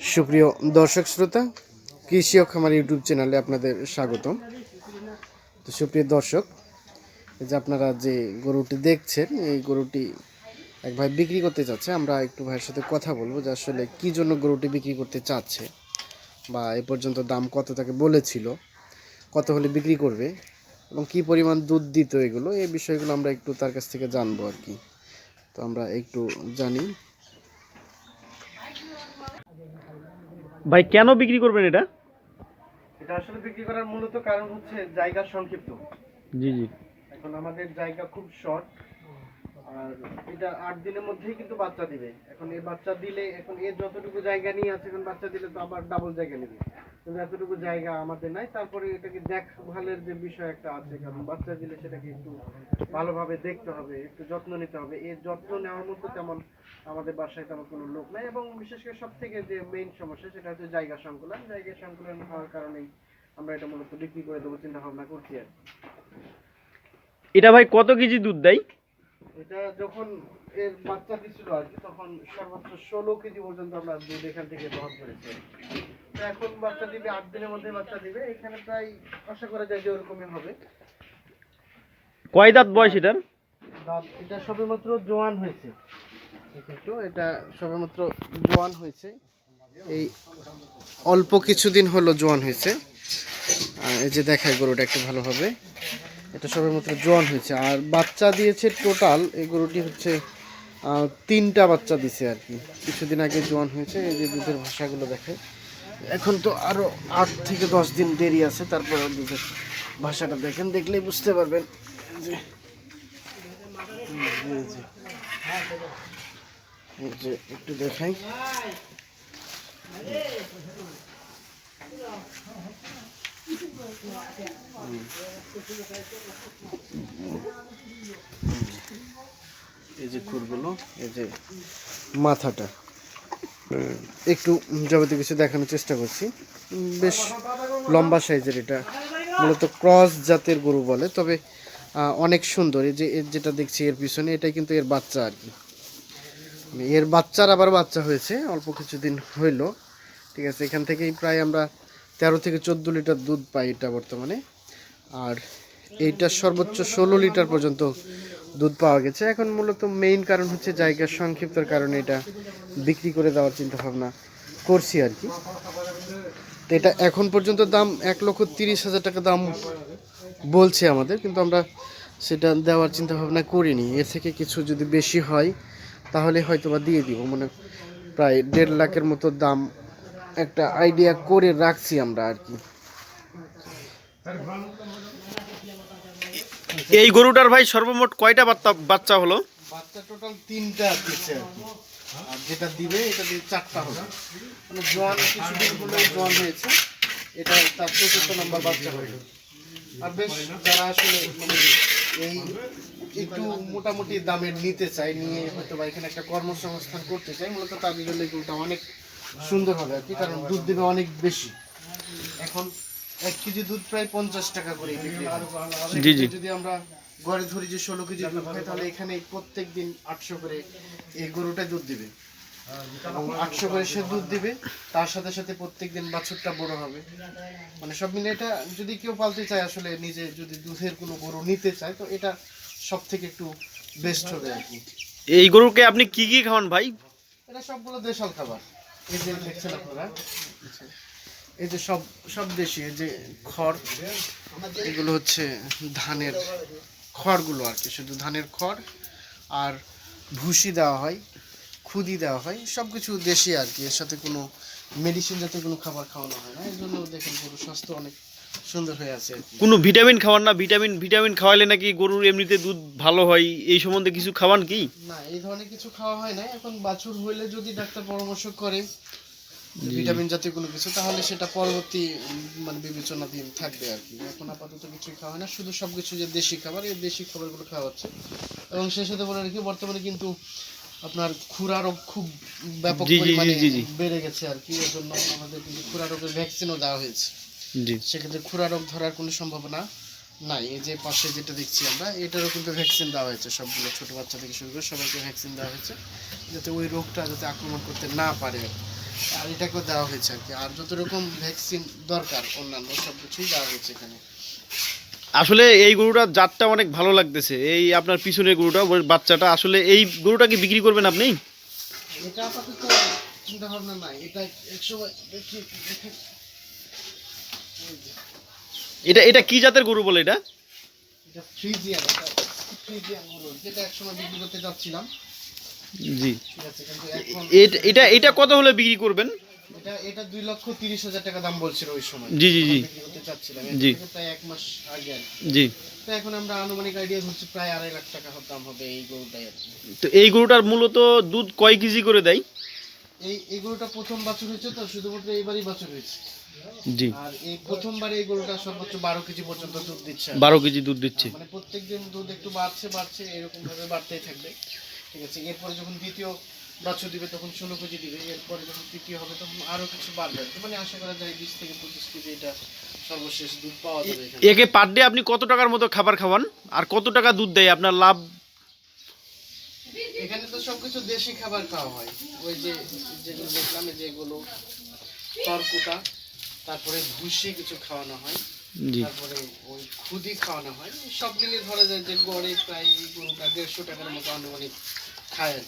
সুপ্রিয় দর্শক শ্রোতা, কৃষি খামার ইউটিউব চ্যানেলে আপনাদের স্বাগতম। তো সুপ্রিয় দর্শক যে আপনারা যে গরুটি দেখছেন, এই গরুটি এক ভাই বিক্রি করতে চাচ্ছে আমরা একটু ভাইয়ের সাথে কথা বলব যে আসলে কী জন্য গরুটি বিক্রি করতে চাচ্ছে বা এ পর্যন্ত দাম কত তাকে বলেছিল, কত হলে বিক্রি করবে এবং কি পরিমাণ দুধ দিত এগুলো, এই বিষয়গুলো আমরা একটু তার কাছ থেকে জানব আর কি। তো আমরা একটু জানি ভাই কেন বিক্রি করবেন এটা? এটা আসলে বিক্রি করার মূলত কারণ হচ্ছে জায়গা সংক্ষিপ্ত। জি জি। এখন আমাদের জায়গা খুব শর্ট আর এটা আট দিনের মধ্যেই কিন্তু বাচ্চা দিবে। এখন এই বাচ্চা দিলে, এখন এর যতটুকু জায়গা নিয়ে আছে, এখন বাচ্চা দিলে তো আবার ডাবল জায়গা নেবে। কিন্তু এতটুকু জায়গা আমাদের নাই, তারপরে এটাকে দেখভালের যে বিষয় একটা আছে, কারণ বাচ্চা দিলে সেটাকে একটু ভালোভাবে দেখতে হবে, একটু যত্ন নিতে হবে। এর যত্ন নেওয়ার মতো তেমন আমাদের বাসায় তেমন কোনো লোক নাই, এবং বিশেষ করে সব থেকে যে মেইন সমস্যা সেটা হচ্ছে জায়গা সংকুলন। জায়গা সংকুলন হওয়ার কারণেই আমরা এটা মূলত বিক্রি করে দেবো, চিন্তা ভাবনা করছি আর। এটা ভাই কত কেজি দুধ দেয়? এটা যখন এর বাচ্চা দিছিল আর কি তখন সর্বোচ্চ ষোলো কেজি পর্যন্ত আমরা দুধ এখান থেকে বহন করেছি। তো এখন বাচ্চা দিবে আট দিনের মধ্যে বাচ্চা দিবে এখানে প্রায় আশা করা যায় যে ওরকমই হবে। কয় দাঁত বয়স এটার? দাঁত এটা সবেমাত্র জোয়ান হয়েছে। তো এটা সবেমাত্র জোয়ান হয়েছে। এই অল্প কিছুদিন হলো জোয়ান হয়েছে। এই যে দেখায় গরুটা একটু ভালোভাবে এটা সবেমাত্র জোয়ান হয়েছে। আর বাচ্চা দিয়েছে টোটাল এই গরুটি হচ্ছে তিনটা বাচ্চা দিছে আর কি। কিছুদিন আগে জোয়ান হয়েছে, এই যে দুধের ভাষাগুলো দেখে। এখন তো আরও আট থেকে দশ দিন দেরি আছে, তারপর দুধের ভাষাটা দেখেন, দেখলেই বুঝতে পারবেন। যে যে, একটু দেখাই। এই যে খুরগুলো, এই যে মাথাটা। একটু যাবতীয় কিছু দেখানোর চেষ্টা করছি। বেশ লম্বা সাইজের এটা। মূলত ক্রস জাতের গরু বলে, তবে অনেক সুন্দর। এই যে, এর যেটা দেখছি এর পিছনে, এটাই কিন্তু এর বাচ্চা আর কি। মানে এর বাচ্চার আবার বাচ্চা হয়েছে, অল্প কিছুদিন হইল। ঠিক আছে, এখান থেকেই প্রায় আমরা তেরো থেকে চোদ্দ লিটার দুধ পাই এটা বর্তমানে। আর এইটার সর্বোচ্চ ষোলো লিটার পর্যন্ত দুধ পাওয়া গেছে। এখন মূলত মেইন কারণ হচ্ছে জায়গার সংক্ষিপ্তর কারণে এটা বিক্রি করে দেওয়ার চিন্তা ভাবনা করছি আর কি। তো এটা এখন পর্যন্ত দাম এক লক্ষ তিরিশ হাজার টাকা দাম বলছে আমাদের, কিন্তু আমরা সেটা দেওয়ার চিন্তা ভাবনা করিনি। এর থেকে কিছু যদি বেশি হয়, তাহলে হয়তো বা দিয়ে দিব। মানে প্রায় দেড় লাখের মতো দাম একটা আইডিয়া করে রাখছি আমরা আর কি। এই গরুটার ভাই সর্বমোট কয়টা বাচ্চা বাচ্চা হলো? বাচ্চা টোটাল তিনটা দিচ্ছে আর যেটা দিবে এটা দিয়ে চারটা হবে। মানে জোয়ান কিছুদিন হলো জোয়ান হয়েছে। এটা তার চতুর্থ নাম্বার বাচ্চা হলো আর বেশ যারা আসলে মানে এই একটু মোটামুটি দামের নিতে চাই নিয়ে হয়তো বা এখানে একটা কর্মসংস্থান করতে চাই মূলত তাদের জন্য এগুলোটা অনেক সুন্দর হবে আর কি কারণ দুধ দেবে অনেক বেশি। এখন এক কেজি দুধ প্রায় পঞ্চাশ টাকা করে বিক্রি জি, জি। যদি আমরা ঘরে ধরি যে ষোলো কেজি দুধ হয় তাহলে এখানে প্রত্যেক দিন আটশো করে এই গরুটা দুধ দিবে। এবং আটশো করে সে দুধ দিবে তার সাথে সাথে প্রত্যেক দিন বাছুরটা বড় হবে। মানে সব মিলে এটা যদি কেউ পালতে চায় আসলে নিজে যদি দুধের কোনো গরু নিতে চায় তো এটা সব থেকে একটু বেস্ট হবে আর কি। এই গরুকে আপনি কি কি খাওয়ান ভাই? এটা সবগুলো দেশাল খাবার। এই যে দেখছেন আপনারা? এই যে সব সব দেশি এই যে খড় এগুলো হচ্ছে ধানের খড়গুলো আর কি। শুধু ধানের খড় আর ভুসি দেওয়া হয় খুদি দেওয়া হয় সব কিছু দেশি আর কি। এর সাথে কোনো মেডিসিন জাতীয় কোনো খাবার খাওয়ানো হয় না। এই জন্য দেখেন গরু স্বাস্থ্য অনেক সুন্দর হয়ে আছে কোনো ভিটামিন খাওয়ান না ভিটামিন ভিটামিন খাওয়ালে নাকি গরুর এমনিতে দুধ ভালো হয় এই সম্বন্ধে কিছু খাওয়ান কি? না এই ধরনের কিছু খাওয়া হয় না এখন বাছুর হইলে যদি ডাক্তার পরামর্শ করে ভিটামিন জাতীয় কোনো কিছু তাহলে সেটা পরবর্তী মানে বিবেচনাধীন থাকবে আর কি। এখন আপাতত কিছু খাওয়া হয় না শুধু সবকিছু যে দেশি খাবার এই দেশি খাবারগুলো খাওয়া হচ্ছে। এবং সেই সাথে বলে রাখি বর্তমানে কিন্তু আপনার খুরা রোগ খুব ব্যাপক পরিমাণে। বেড়ে গেছে আর কি এর জন্য আমাদের কিন্তু খুরা রোগের ভ্যাকসিনও দেওয়া হয়েছে। সেক্ষেত্রে খুরা রোগ ধরার কোনো সম্ভাবনা নাই। এই যে পাশে যেটা দেখছি আমরা এটারও কিন্তু ভ্যাকসিন দেওয়া হয়েছে। সবগুলো ছোট বাচ্চা থেকে শুরু করে সবাইকে ভ্যাকসিন দেওয়া হয়েছে যাতে ওই রোগটা যাতে আক্রমণ করতে না পারে। আর এটাকেও দেওয়া হয়েছে আর কি। আর যত রকম ভ্যাকসিন দরকার অন্যান্য সব কিছুই দেওয়া হয়েছে এখানে। আসলে এই গরুটার জাতটা অনেক ভালো লাগতেছে। এই আপনার পিছনের গরুটা বাচ্চাটা আসলে এই গরুটা কি বিক্রি করবেন আপনি? এটা আপাতত চিন্তা ভাবনা নাই। এটা একসময় দেখি এটা এটা কি জাতের গরু বলে এটা? জি। এট- এটা কত হলে বিক্রি করবেন? এটা এটা দুই লক্ষ তিরিশ হাজার টাকা দাম বলছিল ওই সময়। জি, জি, জি। জি। প্রায় এক মাস আগে জি। তো এখন আমরা আনুমানিক আইডিয়া ধরছি প্রায় আড়াই লাখ টাকা দাম হবে এই গরুটাই তো এই গরুটার মূলত দুধ কয় কেজি করে দেয়? এই এই গরুটা প্রথম বাছুর হয়েছে তো শুধুমাত্র এইবারই বাছুর হয়েছে। জি। আর এই প্রথমবার এই গরুটা সর্বোচ্চ বারো কেজি পর্যন্ত দুধ দিচ্ছে। বারো কেজি দুধ দিচ্ছে। মানে প্রত্যেকদিন দুধ একটু বাড়ছে বাড়ছে এরকম ভাবে বাড়তেই থাকবে। ঠিক আছে এরপরে যখন দ্বিতীয় বাছুর দিবে তখন ষোলো কেজি দিবে এরপরে যখন তৃতীয় হবে তখন আরও কিছু বাড়বে। মানে আশা করা যায় বিশ থেকে পঁচিশ কেজি এটা সর্বশেষ দুধ পাওয়া যাবে এখানে। একে পার ডে আপনি কত টাকার মতো খাবার খাওয়ান? আর কত টাকা দুধ দেয়? আপনার লাভ? এখানে তো সবকিছু দেশি খাবার খাওয়া হয়। ওই যে যেগুলো দেখলাম যেগুলো তরকুটা। তারপরে ভুসি কিছু খাওয়ানো হয় তারপরে ওই খুদি খাওয়ানো হয় সব মিলিয়ে ধরা যায় যে গড়ে প্রায় গরুটা দেড়শো টাকার মতো আনুমানিক খায়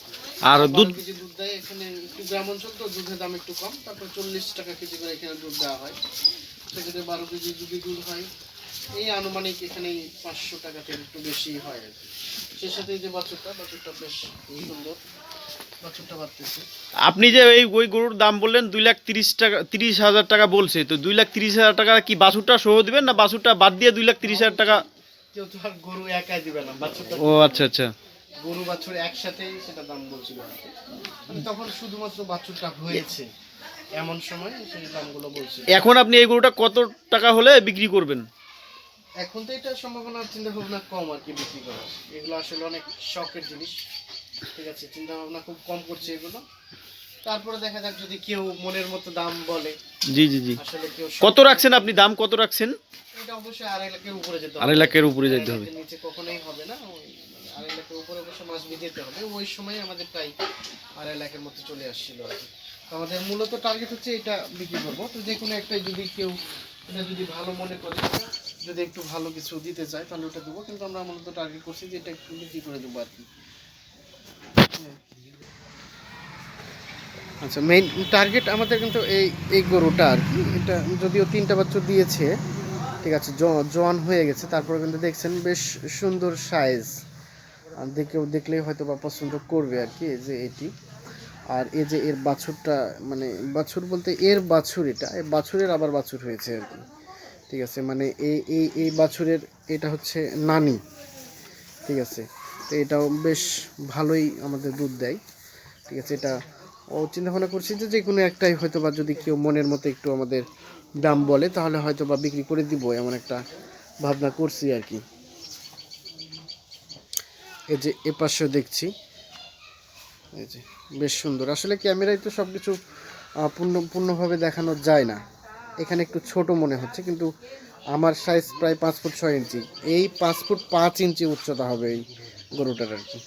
আর দুধ কেজি দুধ দেয় এখানে একটু গ্রাম অঞ্চল তো দুধের দাম একটু কম তারপর চল্লিশ টাকা কেজি করে এখানে দুধ দেওয়া হয়। সেক্ষেত্রে বারো কেজি যদি দুধ হয় এই আনুমানিক এখানে পাঁচশো টাকা থেকে একটু বেশি হয় আর কি। সাথে যে বাছুরটা বাছুরটা বেশ সুন্দর। আপনি যে এই ওই গরুর দাম বললেন দুই লাখ তিরিশ টাকা তিরিশ হাজার টাকা বলছে তো দুই লাখ তিরিশ হাজার টাকা কি বাছুরটা সহ দিবেন না বাছুরটা বাদ দিয়ে দুই লাখ তিরিশ হাজার টাকা? গরু একাই দিবে না ও আচ্ছা আচ্ছা। গরু বাছুর একসাথেই সেটা দাম বলছিল। মানে তখন শুধুমাত্র বাছুরটা হয়েছে এমন সময় সেই দামগুলো বলছিল। এখন আপনি এই গরুটা কত টাকা হলে বিক্রি করবেন? এখন তো এটা সম্ভাবনা চিন্তা ভাবনা কম আর কি বিক্রি করার। এগুলো আসলে অনেক শখের জিনিস। ঠিক আছে চিন্তা ভাবনা খুব কম করছে এগুলো। তারপরে দেখা যাক যদি কেউ মনের মতো দাম বলে। জি জি জি। আসলে কেউ কত রাখছেন আপনি? দাম কত রাখছেন? এটা অবশ্যই আড়াই লাখের উপরে যেতে হবে। আড়াই লাখের উপরে যেতে হবে। নিচে কখনোই হবে না। ওই মানে আড়াই লাখের উপরে অবশ্য মাছ হবে। ওই সময় আমাদের প্রায় আড়াই লাখের মতো চলে আসছিল আর কি। আমাদের মূলত টার্গেট হচ্ছে এটা বিক্রি করব। তো যে কোনো একটা যদি কেউ এটা যদি ভালো মনে করে যদি একটু ভালো কিছু দিতে চায় তাহলে ওটা দেবো। কিন্তু আমরা মূলত টার্গেট করছি যে এটা একটু বিক্রি করে দেবো আর কি। আচ্ছা মেইন টার্গেট আমাদের কিন্তু এই এই গরুটা আর কি। এটা যদিও তিনটা বাচ্চা দিয়েছে, ঠিক আছে জোয়ান হয়ে গেছে, তারপরে কিন্তু দেখছেন বেশ সুন্দর সাইজ দেখেও, দেখলেই হয়তো বা পছন্দ করবে আর কি, এই যে এটি। আর এই যে এর বাছুরটা মানে বাছুর বলতে এর বাছুর এটা, এই বাছুরের আবার বাছুর হয়েছে আর কি। ঠিক আছে মানে এই এই এই বাছুরের এটা হচ্ছে নানি। ঠিক আছে তো এটাও বেশ ভালোই আমাদের দুধ দেয়। ঠিক আছে, এটা ও চিন্তা ভাবনা করছি যে যে কোনো একটাই হয়তো বা যদি কেউ মনের মতো একটু আমাদের দাম বলে, তাহলে হয়তো বা বিক্রি করে দিব এমন একটা ভাবনা করছি আর কি। এই যে এ পাশেও দেখছি। এই যে বেশ সুন্দর। আসলে ক্যামেরায় তো সব কিছু পূর্ণ, পূর্ণভাবে দেখানো যায় না। এখানে একটু ছোট মনে হচ্ছে, কিন্তু আমার সাইজ প্রায় পাঁচ ফুট ছয় ইঞ্চি এই পাঁচ ফুট পাঁচ ইঞ্চি উচ্চতা হবে এই গরুটার আর কি।